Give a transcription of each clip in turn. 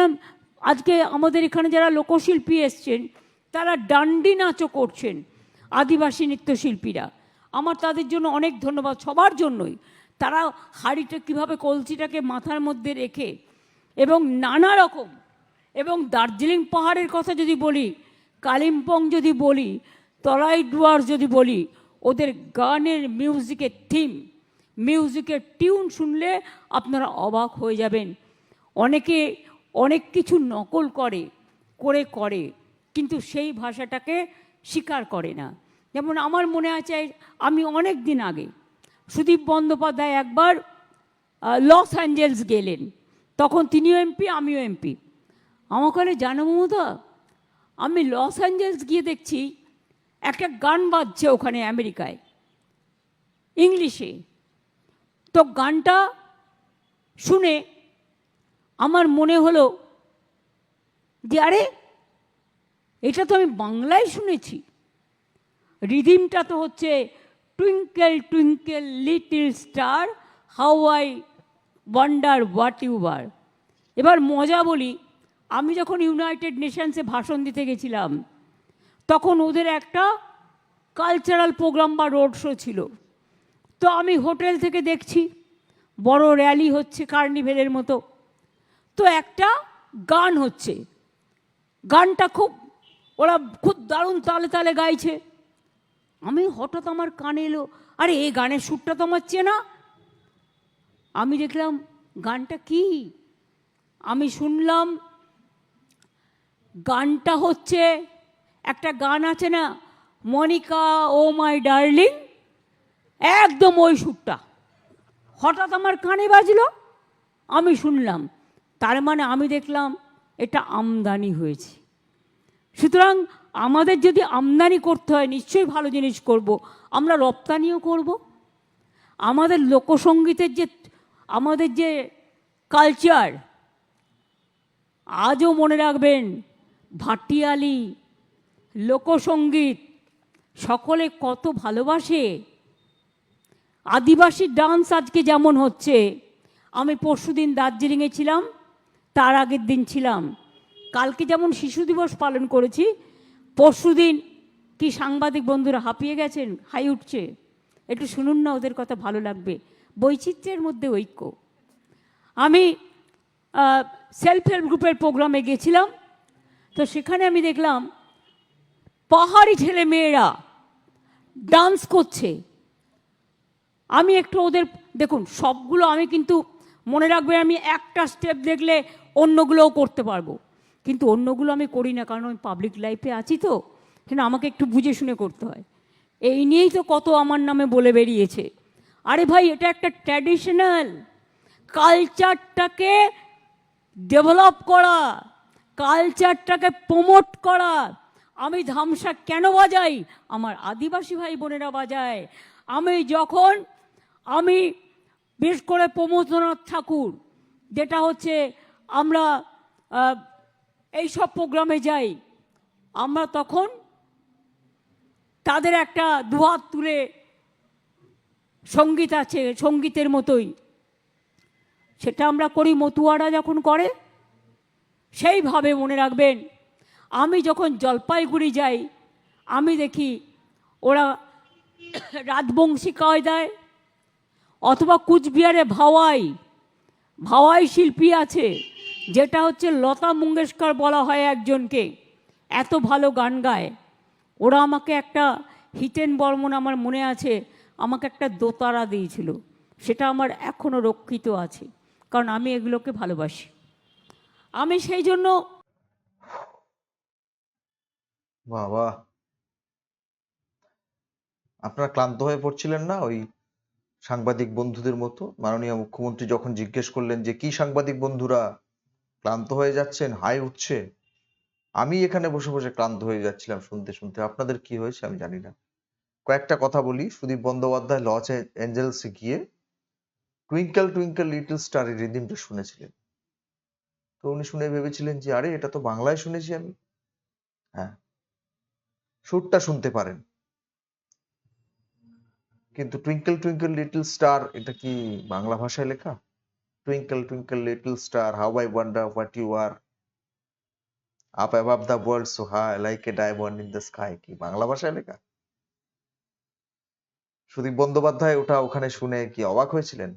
দেখলাম আজকে আমাদের এখানে যারা লোকশিল্পী এসছেন, তারা ডান্ডি নাচও করছেন আদিবাসী নৃত্যশিল্পীরা। আমার তাদের জন্য অনেক ধন্যবাদ সবার জন্যই। তারা হাড়িটা কীভাবে কলসিটাকে মাথার মধ্যে রেখে এবং নানা রকম এবং দার্জিলিং পাহাড়ের কথা যদি বলি, কালিম্পং যদি বলি, তলাই ডুয়ার যদি বলি, ওদের গানের মিউজিকের থিম, মিউজিকের টিউন শুনলে আপনারা অবাক হয়ে যাবেন। অনেকে অনেক কিছু নকল করে করে করে, কিন্তু সেই ভাষাটাকে স্বীকার করে না। যেমন আমার মনে আছে, আমি অনেক দিন আগে সুদীপ বন্দ্যোপাধ্যায় একবার লস অ্যাঞ্জেলস গেলেন। তখন তিনিও এমপি, আমিও এমপি। আমাকে বলে, জানো মমতা, আমি লস অ্যাঞ্জেলস গিয়ে দেখছি একটা গান বাজছে ওখানে আমেরিকায়, ইংলিশে। তো গানটা শুনে আমার মনে হলো যে, আরে, এটা তো আমি বাংলায় শুনেছি। রিদিমটা তো হচ্ছে, twinkle twinkle, little star, how I wonder what you are. এবার মজা বলি, আমি যখন ইউনাইটেড নেশনসে ভাষণ দিতে গেছিলাম, তখন ওদের একটা কালচারাল প্রোগ্রাম বা রোড শো ছিল। তো আমি হোটেল থেকে দেখছি, বড় র্যালি হচ্ছে কার্নিভেলের মতো। তো একটা গান হচ্ছে। গানটা খুব, ওরা খুব দারুণ তালে তালে গাইছে। আমি হঠাৎ আমার কানে এলো, আরে এই গানের সুরটা তো আমার চেনা। আমি দেখলাম, গানটা কি? আমি শুনলাম, গানটা হচ্ছে, একটা গান আছে না, মনিকা, ও মাই ডার্লিং, একদম ওই সুরটা। হঠাৎ আমার কানে বাজলো, আমি শুনলাম তার মানে আমি দেখলাম এটা আমদানি হয়েছে। সুতরাং আমাদের যদি আমদানি করতে হয়, নিশ্চয়ই ভালো জিনিস করব। আমরা রপ্তানিও করব। আমাদের লোকসঙ্গীতের যে, আমাদের যে কালচার আজও মনে রাখবেন, ভাটিয়ালি লোকসঙ্গীত সকলে কত ভালোবাসে। আদিবাসী ডান্স আজকে যেমন হচ্ছে, আমি পরশুদিন দার্জিলিংয়ে ছিলাম। তার আগের দিন ছিলাম। কালকে যেমন শিশু দিবস পালন করেছি পরশুদিন কি সাংবাদিক বন্ধুরা হাঁপিয়ে গেছেন, হাই উঠছে। একটু শুনুন না, ওদের কথা ভালো লাগবে। বৈচিত্র্যের মধ্যে ঐক্য। আমি সেলফ হেল্প গ্রুপের প্রোগ্রামে গেছিলাম, তো সেখানে আমি দেখলাম, পাহাড়ি ছেলে মেয়েরা ডান্স করছে। আমি একটু ওদের, দেখুন, সবগুলো আমি কিন্তু মনে রাখবে আমি একটা স্টেপ দেখলে অন্যগুলোও করতে পারব। কিন্তু অন্যগুলো আমি করি না, কারণ আমি পাবলিক লাইফে আছি তো কিন্তু আমাকে একটু বুঝে শুনে করতে হয়। এই নিয়েই তো কত আমার নামে বলে বেরিয়েছে। আরে ভাই, এটা একটা ট্র্যাডিশনাল কালচারটাকে ডেভেলপ করা কালচারটাকে প্রমোট করা। আমি ধামসা কেন বাজাই? আমার আদিবাসী ভাই বোনেরা বাজায়। আমি যখন, আমি বিশেষ করে প্রমোদনাথ ঠাকুর, যেটা হচ্ছে আমরা এই সব প্রোগ্রামে যাই, আমরা তখন তাদের একটা দুহাত তুলে সংগীত আছে, সঙ্গীতের মতোই। সেটা আমরা করি মতুয়ারা যখন করে, সেইভাবে মনে রাখবেন, আমি যখন জলপাইগুড়ি যাই, আমি দেখি ওরা রাজবংশী কায়দায় অথবা কুচবিহারে ভাওয়াই ভাওয়াই শিল্পী আছে। যেটা হচ্ছে লতা মঙ্গেশকর বলা হয় একজনকে। এত ভালো গান গায়। ওরা আমাকে একটা হিতেন বর্মন আমার মনে আছে, আমাকে একটা দোতারা দিয়েছিল। সেটা আমার এখনও রক্ষিত আছে, কারণ আমি এগুলোকে ভালোবাসি। আমি সেই জন্য বাবা। আপনারা ক্লান্ত হয়ে পড়ছিলেন না ওই সাংবাদিক বন্ধুদের মতো? মাননীয় মুখ্যমন্ত্রী যখন জিজ্ঞেস করলেন যে, কি সাংবাদিক বন্ধুরা? ক্লান্ত হয়ে যাচ্ছেন, হাই উঠছে। আমি এখানে বসে বসে ক্লান্ত হয়ে যাচ্ছিলাম শুনতে শুনতে। আপনাদের কি হয়েছে আমি জানি না। কয়েকটা কথা বলি। সুদীপ বন্দ্যোপাধ্যায়, লস এঞ্জেলসে গিয়ে টুইঙ্কেল টুইঙ্কেল, লিটল স্টার এই রিদিমটা শুনেছিলেন। তো উনি শুনে ভেবেছিলেন যে, আরে, এটা তো বাংলায় শুনেছি আমি। হ্যাঁ। সুরটা শুনতে পারেন। কিন্তু টুইঙ্কেল টুইঙ্কেল, লিটল স্টার এটা কি বাংলা ভাষায় লেখা? Twinkle twinkle little star how I wonder what you are up above the world so high like a diamond in the sky কি, বাংলা ভাষায় লেখা? সুদীপ বন্দ্যোপাধ্যায় ওটা ওখানে শুনে কি অবাক হয়েছিলেন?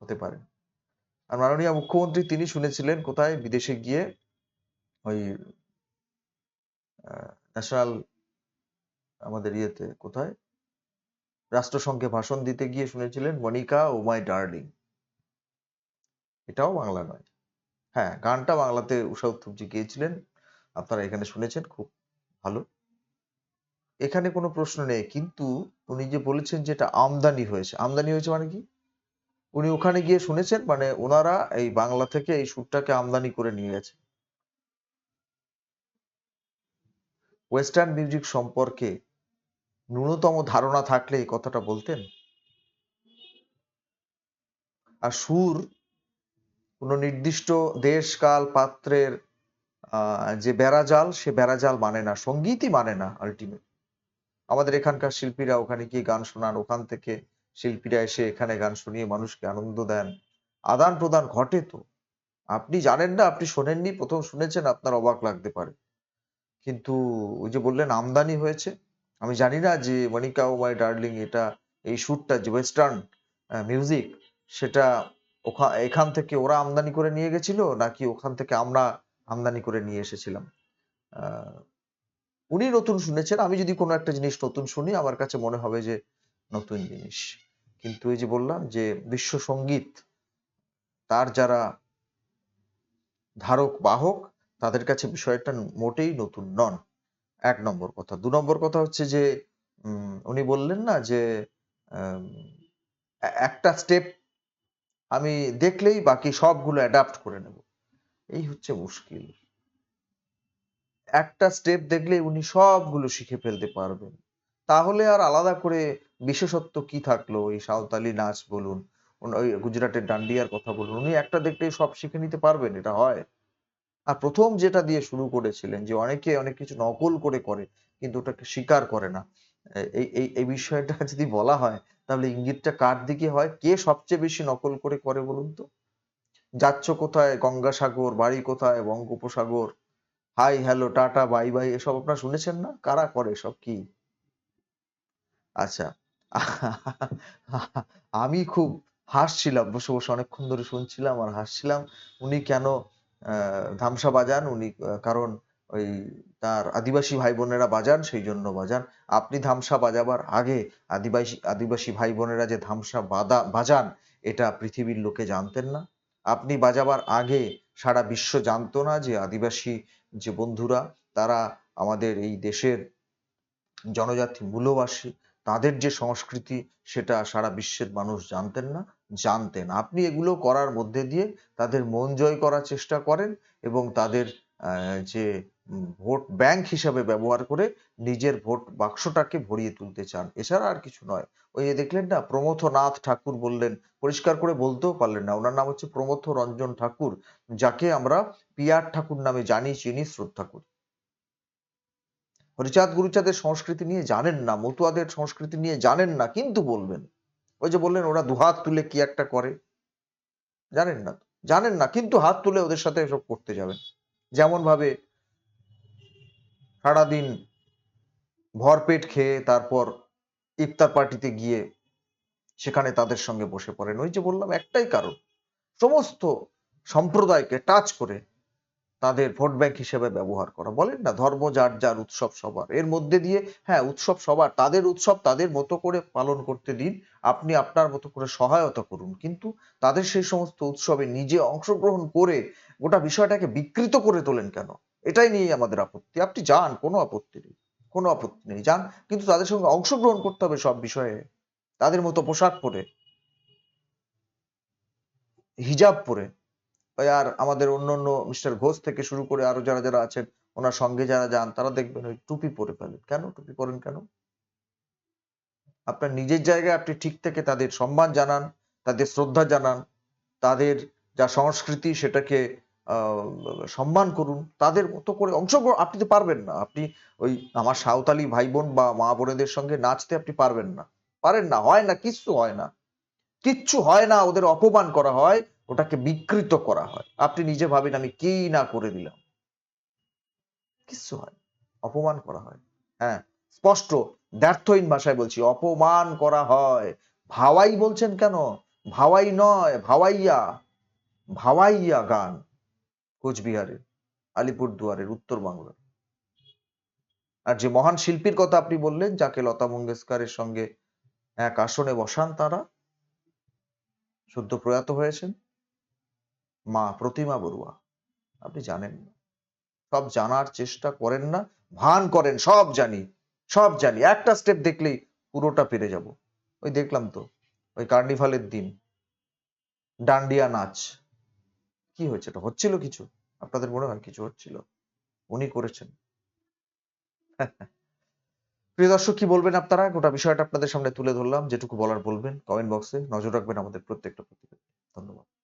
হতে পারে। আর মাননীয় মুখ্যমন্ত্রী তিনি শুনেছিলেন কোথায়? বিদেশে গিয়ে ওই ন্যাশনাল আমাদের ইয়েতে কোথায়? রাষ্ট্রসংঘে ভাষণ দিতে গিয়ে শুনেছিলেন মনিকা ও মাই ডার্লিং। এটাও বাংলা নয়। হ্যাঁ গানটা বাংলাতে উষা উত্থুপজি গিয়েছিলেন। আপনারা এখানে শুনেছেন, খুব ভালো। এখানে কোনো প্রশ্ন নেই, কিন্তু উনি যে বলেছেন যে এটা আমদানি হয়েছে আমদানি হয়েছে মানে কি? উনি ওখানে গিয়ে শুনেছেন মানে ওনারা এই বাংলা থেকে এই সুরটাকে আমদানি করে নিয়ে গেছে। ওয়েস্টার্ন মিউজিক সম্পর্কে ন্যূনতম ধারণা থাকলে এই কথাটা বলতেন। আর সুর, কোনো নির্দিষ্ট দেশ কাল পাত্রের যে বেড়াজাল, সে বেড়াজাল মানে না, সঙ্গীতই মানে না আলটিমেট আমাদের এখানকার শিল্পীরা ওখানে গিয়ে গান শোনান, ওখান থেকে শিল্পীরা এসে এখানে গান শুনিয়ে মানুষকে আনন্দ দেন। আদান প্রদান ঘটে তো। আপনি জানেন না, আপনি শোনেননি, প্রথম শুনেছেন, আপনার অবাক লাগতে পারে। কিন্তু ওই যে বললেন, আমদানি হয়েছে। আমি জানি না যে মনিকা ও মাই ডার্লিং এটা এই সুরটা যে ওয়েস্টার্ন মিউজিক সেটা ওখা, এখান থেকে ওরা আমদানি করে নিয়ে গেছিল নাকি ওখান থেকে আমরা আমদানি করে নিয়ে এসেছিলাম? উনি নতুন শুনেছেন। আমি যদি কোনো একটা জিনিস নতুন শুনি, আমার কাছে মনে হবে যে নতুন জিনিস। কিন্তু এই যে বললাম যে বিশ্ব সংগীত, তার যারা ধারক, বাহক, তাদের কাছে বিষয়টা মোটেই নতুন নন। এক নম্বর কথা। দু নম্বর কথা হচ্ছে যে উনি বললেন না যে একটা স্টেপ আমি দেখলেই বাকি সবগুলো অ্যাডাপ্ট করে নেব। এই হচ্ছে মুশকিল। একটা স্টেপ দেখলে উনি সবগুলো শিখে ফেলতে পারবেন। তাহলে আর আলাদা করে বিশেষত্ব কি থাকল? এই সাঁওতালি নাচ বলুন, ওই গুজরাটের ডান্ডিয়ার কথা বলুন, উনি একটা দেখলেই সব শিখে নিতে পারবেন, এটা হয়। আর প্রথম যেটা দিয়ে শুরু করেছিলেন যে অনেকে অনেক কিছু নকল করে করে, কিন্তু ওটাকে স্বীকার করে না। এই এই এই বিষয়টা যদি বলা হয়, তাহলে ইঙ্গিতটা কার দিকে হয়? কে সবচেয়ে বেশি নকল করে করে বলুন তো? যাচ্ছ কোথায়? গঙ্গাসাগর, বাড়ি কোথায়? বঙ্গোপসাগর? Hi, hello, tata, bye bye, এসব আপনারা শুনেছেন না? কারা করে সব কি? আচ্ছা আমি খুব হাসছিলাম, বসে বসে অনেকক্ষণ ধরে শুনছিলাম আর হাসছিলাম, উনি কেন ধামসা বাজান, উনি কারণ ওই তার আদিবাসী ভাই বোনেরা বাজান সেই জন্য বাজান। আপনি ধামসা বাজাবার আগে আদিবাসী আদিবাসী ভাই বোনেরা যে ধামসা বাদা, বাজান, এটা পৃথিবীর লোকে জানতেন না। আপনি বাজাবার আগে সারা বিশ্ব জানতো না যে আদিবাসী যে বন্ধুরা, তারা আমাদের এই দেশের জনজাতি মূলবাসী, তাদের যে সংস্কৃতি, সেটা সারা বিশ্বের মানুষ জানতেন না। জানতেন। আপনি এগুলো করার মধ্যে দিয়ে তাদের মন জয় করার চেষ্টা করেন এবং তাদের যে ভোট ব্যাংক হিসাবে ব্যবহার করে নিজের ভোট বাক্সটাকে ভরিয়ে তুলতে চান। এছাড়া আর কিছু নয়। ওই যে দেখলেন না, প্রমথনাথ ঠাকুর বললেন, পরিষ্কার করে বলতেও পারলেন না। ওনার নাম হচ্ছে প্রমথ রঞ্জন ঠাকুর, যাকে আমরা পিয়ার ঠাকুর নামে জানি, চিনি, শ্রদ্ধা করি। হরিচাঁদ গুরুচাঁদের সংস্কৃতি নিয়ে জানেন না, মতুয়াদের সংস্কৃতি নিয়ে জানেন না, কিন্তু বলবেন। ওই যে বললেন ওরা দুহাত তুলে কি একটা করে? জানেন না জানেন না, কিন্তু হাত তুলে ওদের সাথে এসব করতে যাবেন। যেমন ভাবে সারাদিন ভরপেট খেয়ে তারপর ইফতার পার্টিতে গিয়ে সেখানে তাদের সঙ্গে বসে পড়েন। ওই যে বললাম, একটাই কারণ, সমস্ত সম্প্রদায়কে টাচ করে তাদের ভোট ব্যাংক হিসেবে ব্যবহার করা। বলেন না, ধর্ম যার যার উৎসব সবার। এর মধ্যে দিয়ে হ্যাঁ উৎসব সবার। তাদের উৎসব তাদের মতো করে পালন করতে দিন। আপনি আপনার মতো করে সহায়তা করুন। কিন্তু তাদের সেই সমস্ত উৎসবে নিজে অংশগ্রহণ করে গোটা বিষয়টাকে বিকৃত করে তোলেন কেন? এটাই নিয়ে আমাদের আপত্তি। আপনি যান, কোনো আপত্তি নেই। কোনো আপত্তি নেই। যান, কিন্তু তাদের সঙ্গে অংশগ্রহণ করতে হবে সব বিষয়ে। তাদের মতো পোশাক পরে, হিজাব পরে। আর আমাদের অন্য অন্য মিস্টার ঘোষ থেকে শুরু করে আরও যারা যারা আছেন, ওনার সঙ্গে যারা যান, তারা দেখবেন ওই টুপি পরে ফেলেন। কেন টুপি পরেন কেন? আপনার নিজের জায়গায় আপনি ঠিক থেকে তাদের সম্মান জানান, তাদের শ্রদ্ধা জানান, তাদের যা সংস্কৃতি সেটাকে সম্মান করুন, তাদের মতো করে অংশগ্রহণ আপনি তো পারবেন না। আপনি ওই আমার সাঁওতালি ভাই বোন বা মা বোনেদের সঙ্গে নাচতে আপনি পারবেন না। পারেন না, হয় না, কিচ্ছু হয় না। কিচ্ছু হয় না, ওদের অপমান করা হয়। ওটাকে বিকৃত করা হয়। আপনি নিজে ভাবেন, আমি কি না করে দিলাম? কিচ্ছু হয় অপমান করা হয়। হ্যাঁ স্পষ্ট। ব্যর্থহীন ভাষায় বলছি, অপমান করা হয়। ভাওয়াই বলছেন কেন? ভাওয়াই নয়, ভাওয়াইয়া। ভাওয়াইয়া গান। কোচবিহারের আলিপুর দুয়ারের উত্তর বাংলার। আর যে মহান শিল্পীর কথা আপনি বললেন, যাকে লতা মঙ্গেশকরের সঙ্গে এক আসনে বসান তারা সদ্য প্রয়াত হয়েছেন। মা প্রতিমা বড়ুয়া। আপনি জানেন না সব জানার চেষ্টা করেন না, ভান করেন, সব জানি সব জানি। একটা স্টেপ দেখলেই পুরোটা পেরে যাব। ওই দেখলাম তো, ওই কার্নিভালের দিন। ডান্ডিয়া নাচ। কি হয়েছে এটা? হচ্ছিল কিছু? আপনাদের মনে হয় কিছু হচ্ছিল? উনি করেছেন। প্রিয় দর্শক, কি বলবেন আপনারা? গোটা বিষয়টা আপনাদের সামনে তুলে ধরলাম। যেটুকু বলার বলবেন কমেন্ট বক্সে নজর রাখবেন আমাদের প্রত্যেকটা প্রতিবেদন। ধন্যবাদ।